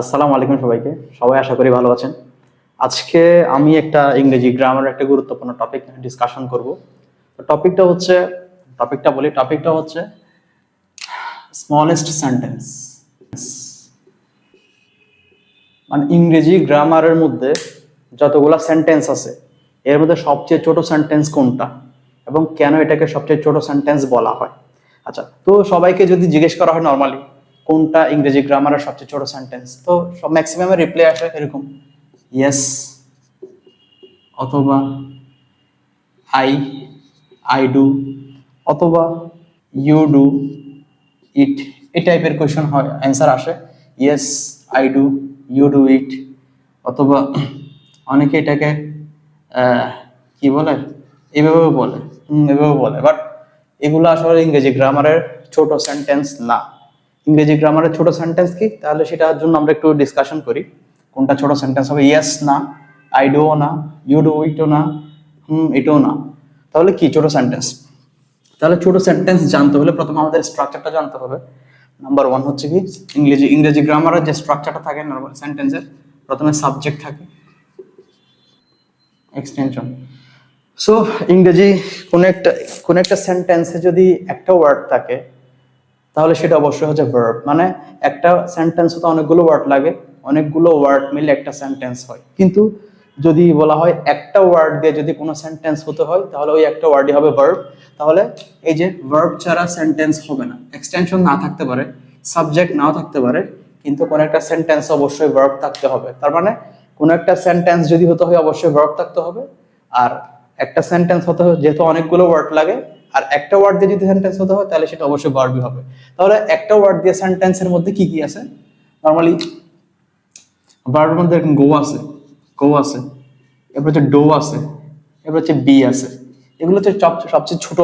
আসসালামু আলাইকুম সবাইকে। সবাই আশা করি ভালো আছেন। আজকে আমি একটা ইংরেজি গ্রামার একটা গুরুত্বপূর্ণ টপিক ডিসকাশন করব। টপিকটা হচ্ছে টপিকটা বলি টপিকটা হচ্ছে স্মলেস্ট সেন্টেন্স মানে ইংরেজি গ্রামারের মধ্যে যতগুলা সেন্টেন্স আছে, এর মধ্যে সবচেয়ে ছোট সেন্টেন্স কোনটা? এবং কেন এটাকে সবচেয়ে ছোট সেন্টেন্স বলা হয়? আচ্ছা তো সবাইকে যদি জিজ্ঞেস করা হয় নর্মালি কোনটা ইংরেজি গ্রামারের সবচেয়ে ছোট সেন্টেন্স তো সব ম্যাক্সিমামের রিপ্লাই আসে এরকম। ইয়েস অথবা আই আই ডু অথবা ইউ ডু ইট এই টাইপের কোয়েশন হয় অ্যান্সার আসে। Yes I do you do it অথবা অনেকে এটাকে কি বলে? এভাবেও বলে। হুম এভাবে বলে। বাট এগুলো আসলে ইংরেজি গ্রামারের ছোট সেন্টেন্স না। ইংরেজি গ্রামারের ছোট সেন্টেন্স কি? তাহলে সেটার জন্য আমরা একটু ডিসকাশন করি। কোনটা ছোট সেন্টেন্স হবে? ইয়েস না। আই ডো না। ইউ ডু ইটও না। হুম এটাও না। তাহলে কি ছোট সেন্টেন্স তাহলে ছোট সেন্টেন্স জানতে হলে প্রথমে আমাদের স্ট্রাকচারটা জানতে হবে। নাম্বার ওয়ান হচ্ছে কি? ইংরেজি ইংরেজি গ্রামারের যে স্ট্রাকচারটা থাকে নর্মাল সেন্টেন্সের প্রথমে সাবজেক্ট থাকে। এক্সটেনশন সো ইংরেজি কোন একটা কোন একটা সেন্টেন্সে যদি একটা ওয়ার্ড থাকে তাহলে সেটা অবশ্যই হচ্ছে ভার্ব মানে একটা সেন্টেন্স হতে অনেকগুলো ওয়ার্ড লাগে, অনেকগুলো ওয়ার্ড মিলে একটা সেন্টেন্স হয়। কিন্তু যদি বলা হয় একটা ওয়ার্ড দিয়ে যদি কোনো সেন্টেন্স হতে হয়, তাহলে ওই একটা ওয়ার্ডই হবে ভার্ব তাহলে এই যে ভার্ব ছাড়া সেন্টেন্স হবে না। এক্সটেনশন না থাকতে পারে সাবজেক্ট নাও থাকতে পারে, কিন্তু কোনো একটা সেন্টেন্স অবশ্যই ভার্ব থাকতে হবে। তার মানে কোনো একটা সেন্টেন্স যদি হতে হয়, অবশ্যই ভার্ব থাকতে হবে। আর একটা সেন্টেন্স হতে যেহেতু অনেকগুলো ওয়ার্ড লাগে আর একটা ওয়ার্ড দিয়ে যদি সেন্টেন্স হতে হয়, তাহলে সেটা অবশ্যই ভার্বই হবে। তাহলে একটা ওয়ার্ড দিয়ে সেন্টেন্সের মধ্যে কি কি আছে? নর্মালি ভার্বের মধ্যে এরকম গো আছে। গো আছে। এরপর হচ্ছে ডো আছে। এরপর হচ্ছে বি আছে। এগুলো হচ্ছে সব- সবচেয়ে ছোট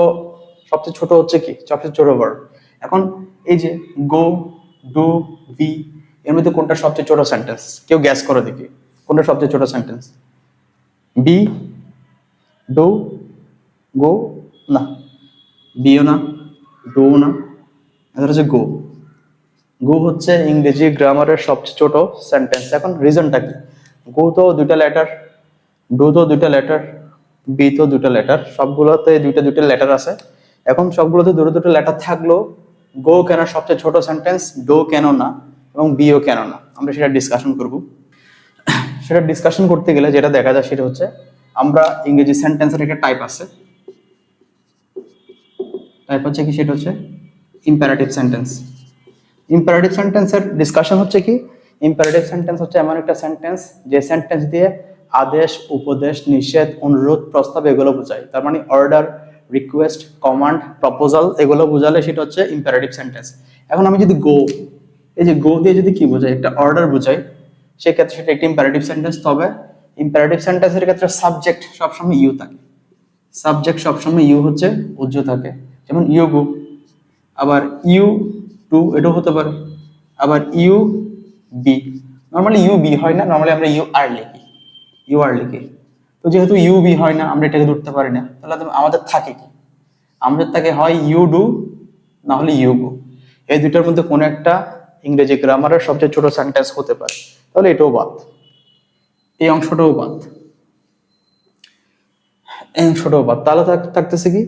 সবচেয়ে ছোট হচ্ছে কি? সবচেয়ে ছোট ভার্ব এখন এই যে গো ডো বি এর মধ্যে কোনটা সবচেয়ে ছোট সেন্টেন্স কেউ গ্যাস করে দেখি। কোনটা সবচেয়ে ছোট সেন্টেন্স বি ডো গো না। বিও না ডো না এটা হচ্ছে গো। গো হচ্ছে ইংরেজি গ্রামারের সবচেয়ে ছোট সেন্টেন্স এখন রিজনটা কি? গো তো দুইটা লেটার ডো তো দুইটা লেটার বি তো দুইটা লেটার সবগুলোতে দুইটা দুইটা লেটার আছে। এখন সবগুলোতে দুটো দুটো লেটার থাকলেও গো কেন সবচেয়ে ছোট সেন্টেন্স ডো কেন না, এবং বিও কেন না? আমরা সেটা ডিসকাশন করব। সেটা ডিসকাশন করতে গেলে যেটা দেখা যায় সেটা হচ্ছে, আমরা ইংরেজি সেন্টেন্সের একটা টাইপ আছে। টাইপ হচ্ছে কি, সেটা হচ্ছে ইম্পারেটিভ সেন্টেন্স ইম্পারেটিভ সেন্টেন্সের ডিসকাশন হচ্ছে কি ইম্পারেটিভ সেন্টেন্স হচ্ছে এমন একটা সেন্টেন্স যে সেন্টেন্স দিয়ে আদেশ, উপদেশ, নিষেধ, অনুরোধ, প্রস্তাব এগুলো বোঝায়। তার মানে অর্ডার রিকোয়েস্ট কমান্ড প্রপোজাল এগুলো বোঝালে সেটা হচ্ছে ইম্পারেটিভ সেন্টেন্স এখন আমি যদি গো এই যে গো দিয়ে যদি কি বোঝাই একটা অর্ডার বোঝাই সেক্ষেত্রে সেটা একটি ইম্পারেটিভ সেন্টেন্স তবে ইম্পারেটিভ সেন্টেন্সের ক্ষেত্রে সাবজেক্ট সবসময় ইউ থাকে। সাবজেক্ট সবসময় ইউ হচ্ছে উজ্জ থাকে। যেমন ইউ গো আবার ইউ টু এটাও হতে পারে, আবার you be. Normally you be হয় না নর্মালি আমরা ইউ আর লিখি, ইউ আর লিখি। তো যেহেতু ইউ বি হয় না, আমরা এটাকে ধরতে পারি না, তাহলে আমাদের থাকে কি? আমাদের থাকে হয় ইউ ডু, না হলে ইউ এই দুইটার মধ্যে কোনো একটা ইংরেজি গ্রামারের সবচেয়ে ছোট সেন্টেন্স হতে পারে, তাহলে এটাও বাদ। এই অংশটাও বাদ। এই অংশটাও বাদ। তাহলে থাকতেছে কি?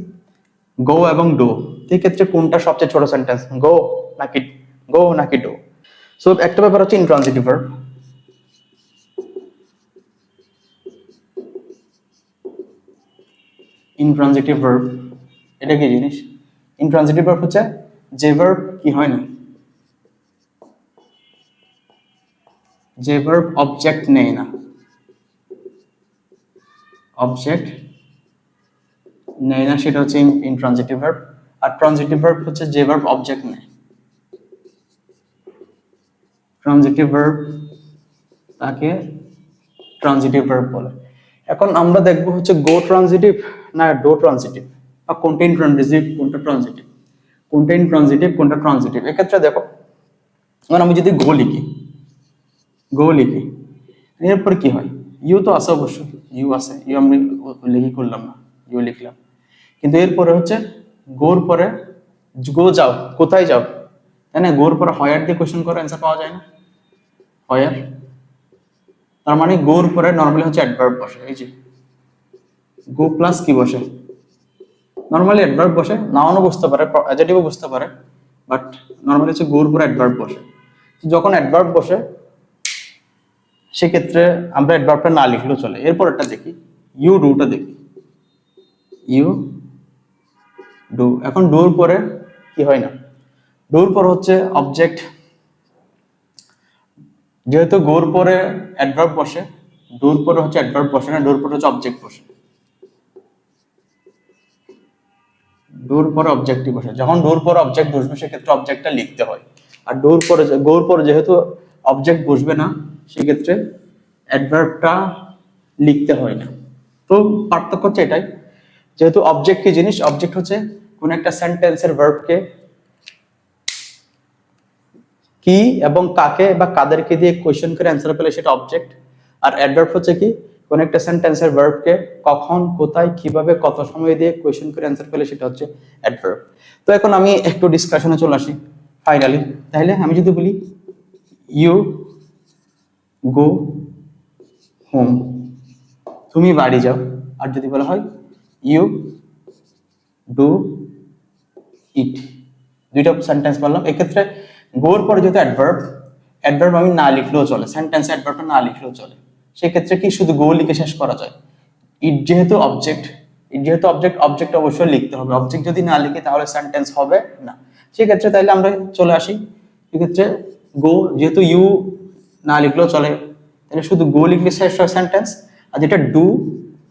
গো এবং ডো। এই ক্ষেত্রে কোনটা সবচেয়ে ছোট সেন্টেন্স গো নাকি গো নাকি ডো? সো একটা ব্যাপার হচ্ছে ইনট্রানজিটিভ ভার্ব ইনট্রানজিটিভ ভার্ব এটা কি জিনিস? ইনট্রানজিটিভ ভার্ব হচ্ছে যে ভার্ব কি হয় না। যে ভার্ব অবজেক্ট নেয় না। অবজেক্ট নেয় না, সেটা হচ্ছে ইনট্রানজিটিভ ভার্ব আর ট্রানজিটিভ ভার্ব হচ্ছে যে ভার্ব অবজেক্ট নেয়। ট্রানজিটিভ ভার্ব তাকে ট্রানজিটিভ ভার্ব বলে। এখন আমরা দেখব হচ্ছে গো ট্রানজিটিভ না ডো ট্রানজিটিভ বা কোনটা ইনট্রানজিটিভ কোনটা ট্রানজিটিভ কোনটা ইনট্রানজিটিভ কোনটা ট্রানজিটিভ এক্ষেত্রে দেখো এখন আমি যদি গো লিখি গো লিখি, এরপর কি হয়? ইউ তো আছে অবশ্যই ইউ আছে ইউ আমি লিখি করলাম না ইউ লিখলাম। কিন্তু এরপরে হচ্ছে গোর পরে গো যাও, কোথায় যাও? তাই না? গোর পরে হয়ার দিয়ে কোয়েশ্চেন করে অ্যান্সার পাওয়া যায় না। হয়ার। তার মানে গোর পরে নর্মালি হচ্ছে অ্যাডভার্ব বসে, এই যে। গো প্লাস কি বসে? নর্মালি অ্যাডভার্ব বসে নাউনও বুঝতে পারে অ্যাডজেক্টিভও বুঝতে পারে বাট নর্মালি হচ্ছে গোর পরে অ্যাডভার্ব বসে। যখন অ্যাডভার্ব বসে, সেক্ষেত্রে আমরা অ্যাডভার্বটা না লিখলেও চলে। এরপরটা দেখি। ইউ ডুটা দেখি। ইউ ডু এখন ডুর পরে কি হয় না? ডুর পর হচ্ছে অবজেক্ট যেহেতু গোর পরে অ্যাডভার্ব বসে ডুর পরে হচ্ছে অ্যাডভার্ব বসে না ডুর পরে হচ্ছে অবজেক্ট বসে। ডোর পরে অবজেক্টিভ বসে। যখন ডোর পরে অবজেক্ট বসবে, সেক্ষেত্রে অবজেক্টটা লিখতে হয়। আর ডোর পরে গোর পরে যেহেতু অবজেক্ট বসবে না, সেক্ষেত্রে অ্যাডভার্বটা লিখতে হয় না। তো পার্থক্য হচ্ছে এটাই। যেহেতু অবজেক্ট কি জিনিস? অবজেক্ট হচ্ছে কোন একটা সেন্টেন্সের ভার্বকে কি এবং কাকে বা কাদেরকে দিয়ে কোয়েশ্চেন করে অ্যান্সার পেলে সেটা অবজেক্ট আর অ্যাডভার্ব হচ্ছে কি? কোন একটা সেন্টেন্সের ভার্বকে কখন, কোথায়, কীভাবে, কত সময় দিয়ে কোয়েশ্চেন করে অ্যান্সার পেলে সেটা হচ্ছে অ্যাডভার্ব তো এখন আমি একটু ডিসকাশনে চলে আসি ফাইনালি তাহলে আমি যদি বলি ইউ গো হোম তুমি বাড়ি যাও। আর যদি বলা হয় ইউ ডু ইট দুইটা সেন্টেন্স বললাম। এক্ষেত্রে গোর পরে যেহেতু অ্যাডভার্ব অ্যাডভার্ব আমি না লিখলেও চলে সেন্টেন্স অ্যাডভার্বটা না লিখলেও চলে। সেক্ষেত্রে কি শুধু গো লিখে শেষ করা যায়? ইট যেহেতু অবজেক্ট ইট যেহেতু অবজেক্ট অবজেক্ট অবশ্যই লিখতে হবে। অবজেক্ট যদি না লিখে তাহলে সেন্টেন্স হবে না। সেক্ষেত্রে তাহলে আমরা চলে আসি। সেক্ষেত্রে গো যেহেতু ইউ না লিখলেও চলে তাহলে শুধু গো লিখলে শেষ হয় সেন্টেন্স আর যেটা ডু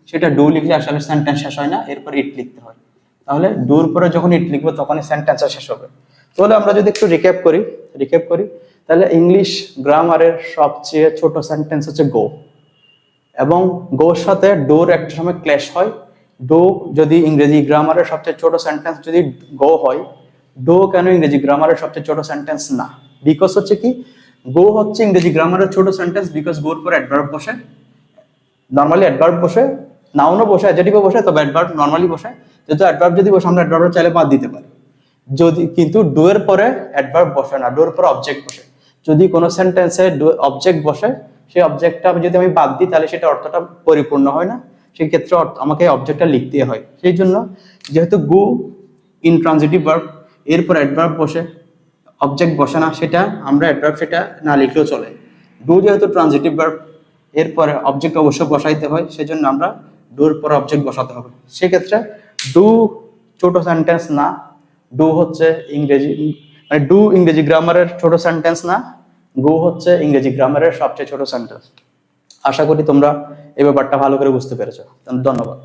সেটা ডু লিখলে আসলে সেন্টেন্স শেষ হয় না, এরপর ইট লিখতে হয়। তাহলে ডুর পরে যখন ইট লিখব, তখনই সেন্টেন্সটা শেষ হবে। তাহলে আমরা যদি একটু রিক্যাপ করি রিক্যাপ করি, তাহলে ইংলিশ গ্রামারের সবচেয়ে ছোট সেন্টেন্স হচ্ছে গো এবং গোর সাথে ডোর একটা সময় ক্ল্যাশ হয়। ডো যদি ইংরেজি গ্রামারের সবচেয়ে ছোট সেন্টেন্স যদি গো হয় ডো কেন ইংরেজি গ্রামারের সবচেয়ে ছোট সেন্টেন্স না? বিকজ হচ্ছে কি গো হচ্ছে ইংরেজি গ্রামারের ছোট সেন্টেন্স বিকজ গোর পরে অ্যাডভার্ব বসে। নর্মালি অ্যাডভার্ব বসে নাউনও বসে অ্যাডজেক্টিভও বসে তবে অ্যাডভার্ব নর্মালি বসে যেহেতু অ্যাডভার্ব যদি বসে, আমরা অ্যাডভার্ব চাইলে বাদ দিতে পারি। যদি, কিন্তু ডু এর পরে অ্যাডভার্ব বসে না ডু এর পরে অবজেক্ট বসে যদি কোনো সেন্টেন্সে অবজেক্ট বসে সেই অবজেক্টটা যদি আমি বাদ দিই, তাহলে সেটা অর্থটা পরিপূর্ণ হয় না। সেই ক্ষেত্রে আমাকে অবজেক্টটা লিখতে হয়। সেই জন্য যেহেতু গু ইন ট্রানজিটিভ ভার্ব এরপর অ্যাডভার্ব বসে অবজেক্ট বসে না, সেটা আমরা অ্যাডভার্ব সেটা না লিখলেও চলে। ডু যেহেতু ট্রানজিটিভ ভার্ব এরপরে অবজেক্ট অবশ্যই বসাইতে হয়, সেজন্য আমরা ডুর পরে অবজেক্ট বসাতে হবে। সেক্ষেত্রে ডু ছোট সেন্টেন্স না ডু হচ্ছে ইংরেজি মানে ডু ইংরেজি গ্রামারের ছোট সেন্টেন্স না গো হচ্ছে ইংরেজি গ্রামারের সবচেয়ে ছোট সেন্টেন্স আশা করি তোমরা এই ব্যাপারটা ভালো করে বুঝতে পেরেছ। ধন্যবাদ।